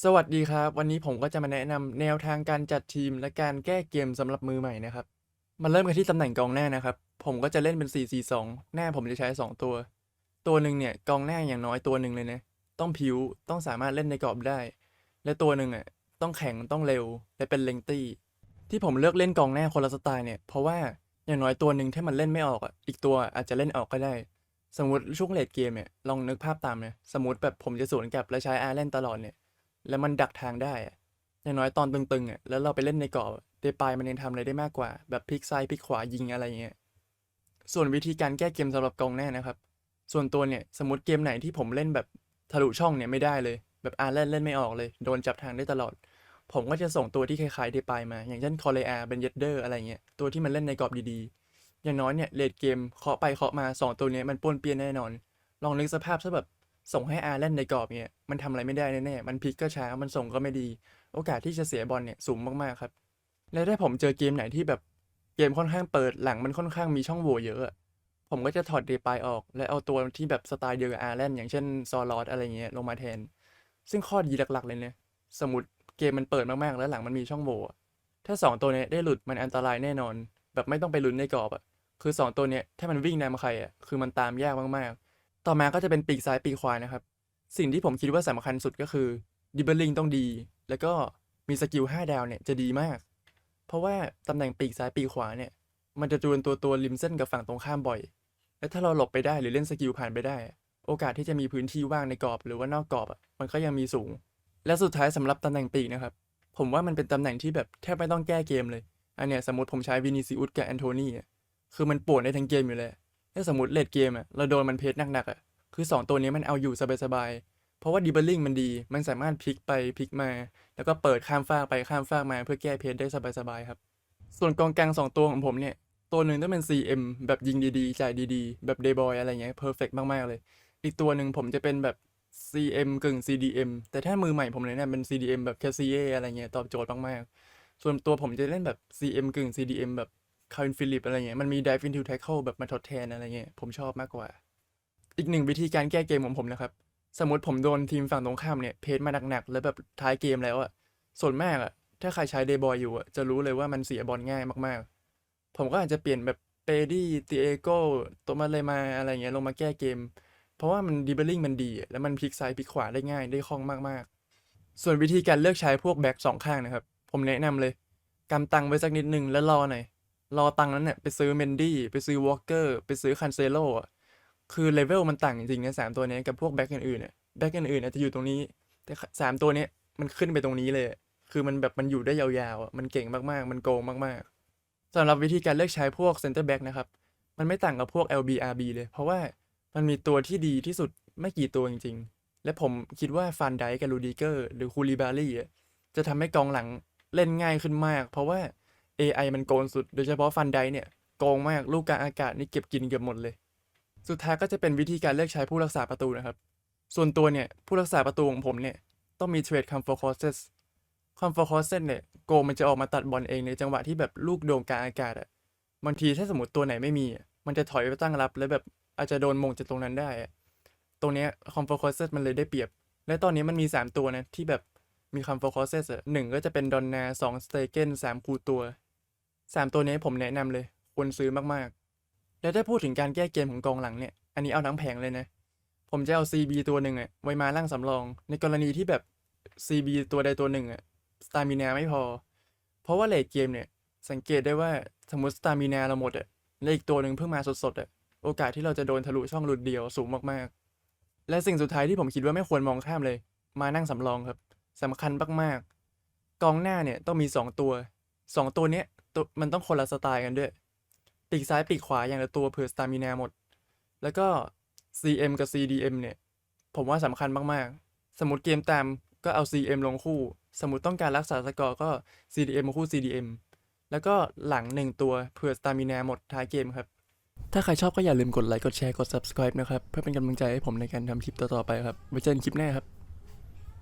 สวัสดีครับ วันนี้ผมก็จะมาแนะนำแนวทางการจัดทีมและการแก้เกมสำหรับมือใหม่นะครับมาเริ่มกันที่ตำแหน่งกองหน้านะครับ ผมก็จะเล่นเป็น 4-4-2 หน้าผมจะใช้ 2 ตัว ตัวหนึ่งเนี่ยกองหน้าอย่างน้อยตัวหนึ่งเลยนะ ต้องผิวต้องสามารถเล่นในกรอบได้ และตัวหนึ่งอะต้องแข็งต้องเร็วและเป็นเลงตี้ ที่ผมเลือกเล่นกองหน้าคนละสไตล์เนี่ยเพราะว่าอย่างน้อยตัวหนึ่งถ้ามันเล่นไม่ออกอะอีกตัวอาจจะเล่นออกก็ได้ สมมติช่วงเลดเกมเนี่ยลองนึกภาพตามเนะสมมติแบบผมจะสวนกลับและใช้อาร์เล่นตลอดเนี่ย แล้วมันดักทางได้อะอย่างน้อยตอนตึงๆอะแล้วเราไปเล่นในกรอบอะเดปายมันยังทำอะไรได้มากกว่า แบบพลิกซ้ายพลิกขวายิงอะไรอย่างเงี้ยส่วนวิธีการแก้เกมสำหรับกองหน้านะครับ ส่วนตัวเนี่ยสมมติเกมไหนที่ผมเล่นแบบทะลุช่องเนี่ยไม่ได้เลย แบบอาร์เล่นเล่นไม่ออกเลย โดนจับทางได้ตลอด ผมก็จะส่งตัวที่คล้ายๆเดปายมา อย่างเช่นคอเลอาเป็นเยเดอร์อะไรเงี้ยตัวที่มันเล่นในกรอบดีๆ อย่างน้อยเนี่ยเลดเกมเคาะไปเคาะมาสองตัวเนี้ยมันป้วนเปี้ยนแน่นอน ลองนึกสภาพซะแบบ ส่งให้อาร์เล่นในกรอบเนี่ยมันทำอะไรไม่ได้แน่ๆมันพลิกก็ช้ามันส่งก็ไม่ดี โอกาสที่จะเสียบอลเนี่ยสูงมากๆครับ และถ้าผมเจอเกมไหนที่แบบเกมค่อนข้างเปิดหลังมันค่อนข้างมีช่องโหว่เยอะผมก็จะถอดเดปายออก และเอาตัวที่แบบสไตล์เดียวกับอาร์เล่นอย่างเช่นซอลอดอะไรเงี้ยลงมาแทน ซึ่งข้อดีหลักๆเลยเนี่ยสมมติเกมมันเปิดมากๆ แล้วหลังมันมีช่องโหว่ถ้าสองตัวเนี้ยได้หลุดมันอันตรายแน่นอน แบบไม่ต้องไปลุ้นในกรอบอะคือสองตัวเนี้ยถ้ามันวิ่งนำใครอะคือมันตามยากมากๆ ต่อมาก็จะเป็นปีกซ้ายปีกขวานะครับ สิ่งที่ผมคิดว่าสำคัญสุดก็คือดิบเบิลลิงต้องดี แล้วก็มีสกิล5ดาวเนี่ยจะดีมาก เพราะว่าตำแหน่งปีกซ้ายปีกขวาเนี่ย มันจะจวนตัวตัวริมเส้นกับฝั่งตรงข้ามบ่อย และถ้าเราหลบไปได้หรือเล่นสกิลผ่านไปได้ โอกาสที่จะมีพื้นที่ว่างในกรอบหรือว่านอกกรอบอะมันก็ยังมีสูง และสุดท้ายสำหรับตำแหน่งปีกนะครับ ผมว่ามันเป็นตำแหน่งที่แบบแทบไม่ต้องแก้เกมเลย อันเนี้ยสมมติผมใช้วินิซิอุสกับแอนโทนี่คือมันปวนได้ทั้งเกมอยู่เลย ถ้าสมมติเลดเกมอะเราโดนมันเพจหนักๆอะคือสองตัวนี้มันเอาอยู่สบายๆ เพราะว่าดิบเบลลิงมันดี มันสามารถพลิกไปพลิกมา แล้วก็เปิดข้ามฟากไปข้ามฟากมาเพื่อแก้เพจได้สบายๆครับ ส่วนกองกลางสองตัวของผมเนี่ย ตัวหนึ่งต้องเป็น CM แบบยิงดีๆ จ่ายดีๆ แบบเดย์บอยอะไรเงี้ยเพอร์เฟกมากๆเลย อีกตัวหนึ่งผมจะเป็นแบบ CM กึ่ง CDM แต่ถ้ามือใหม่ผมเลยเนี่ยเป็น CDM แบบ KCA อะไรเงี้ยตอบโจทย์มากๆ ส่วนตัวผมจะเล่นแบบ CM กึ่ง CDM แบบ คารินฟิลิปอะไรเงี้ยมันมี dive into tackle แบบมาทดแทนอะไรเงี้ยผมชอบมากกว่า อีกหนึ่งวิธีการแก้เกมของผมนะครับ สมมติผมโดนทีมฝั่งตรงข้ามเนี่ยเพจมาหนักๆแล้วแบบท้ายเกมแล้วอะส่วนมากอะถ้าใครใช้เดย์บอยอยู่อะจะรู้เลยว่ามันเสียบอลง่ายมากๆ ผมก็อาจจะเปลี่ยนแบบเปดี้ตีเอโก้ตัวมาเลยมาอะไรเงี้ยลงมาแก้เกม เพราะว่ามันดิบเบิลลิงมันดี แล้วมันพลิกซ้ายพลิกขวาได้ง่ายได้คล่องมากๆ ส่วนวิธีการเลือกใช้พวกแบ็กสองข้างนะครับ ผมแนะนำเลยกำตังไว้สักนิดนึงแล้วรอหน่อย รอตังนั้นเนี่ยไปซื้อเมนดี้ไปซื้อวอลเกอร์ไปซื้อคันเซโลอะคือเลเวลมันต่างจริงๆนะสามตัวนี้กับพวกแบ็กอื่นๆเนี่ยแบ็กอื่นๆอาจจะอยู่ตรงนี้ แต่สามตัวนี้มันขึ้นไปตรงนี้เลย คือมันแบบมันอยู่ได้ยาวๆอะมันเก่งมากๆ มันโกงมากๆสำหรับวิธีการเลือกใช้พวกเซนเตอร์แบ็กนะครับมันไม่ต่างกับพวก LBRB เลย เพราะว่ามันมีตัวที่ดีที่สุดไม่กี่ตัวจริงๆ และผมคิดว่าฟันไดกับลูดิเกอร์หรือคูลิบารี่จะทำให้กองหลังเล่นง่ายขึ้นมาก เพราะว่า AI มันโกงสุด โดยเฉพาะฟันไดเนี่ยโกงมากลูกกลางอากาศนี่เก็บกินเกือบหมดเลย สุดท้ายก็จะเป็นวิธีการเลือกใช้ผู้รักษาประตูนะครับ ส่วนตัวเนี่ยผู้รักษาประตูของผมเนี่ยต้องมีเทรดคัมฟอร์คอสเซสคัมฟอร์คอสเซสเนี่ยโกมันจะออกมาตัดบอลเองในจังหวะที่แบบลูกโด่งกลางอากาศอะบางทีถ้าสมมติตัวไหนไม่มี มันจะถอยไปตั้งรับ แล้วแบบอาจจะโดนมงจากตรงนั้นได้อะตรงเนี้ยคัมฟอร์คอสเซสมันเลยได้เปรียบ และตอนนี้มันมี 3 ตัวนะ ที่แบบมีคัมฟอร์คอสเซสหนึ่งก็จะเป็นดอนนาสองสเตเกนสามคูตัว สามตัวนี้ผมแนะนำเลยควรซื้อมากๆ แล้วถ้าพูดถึงการแก้เกมของกองหลังเนี่ย อันนี้เอาทั้งแผงเลยนะ ผมจะเอา CB ตัวหนึ่งอะไว้มาล่างสำรอง ในกรณีที่แบบ CB ตัวใดตัวหนึ่งอะสตามินาไม่พอ เพราะว่าเลทเกมเนี่ย สังเกตได้ว่าสมมติสตามินาเราหมดอะและอีกตัวหนึ่งเพิ่งมาสดๆอะโอกาสที่เราจะโดนทะลุช่องหลุดเดียวสูงมากๆ และสิ่งสุดท้ายที่ผมคิดว่าไม่ควรมองข้ามเลย มานั่งสำรองครับสำคัญมากๆ กองหน้าเนี่ยต้องมี 2 ตัว 2 ตัวเนี้ย ตัวมันต้องคนละสไตล์กันด้วย ปีกซ้ายปีกขวาอย่างละตัวเผื่อสตามินาหมด แล้วก็ CM กับ CDM เนี่ย ผมว่าสำคัญมากๆ สมมติเกมตามก็เอา CM ลงคู่ สมมติต้องการรักษาสกอร์ก็ CDM มาคู่ CDM แล้วก็หลังหนึ่งตัวเผื่อสตามินาหมดท้ายเกมครับ ถ้าใครชอบก็อย่าลืมกดไลค์ กดแชร์ กด subscribe นะครับ เพื่อเป็นกำลังใจให้ผมในการทำคลิปต่อๆไปครับ ไว้เจอกันคลิปหน้าครับ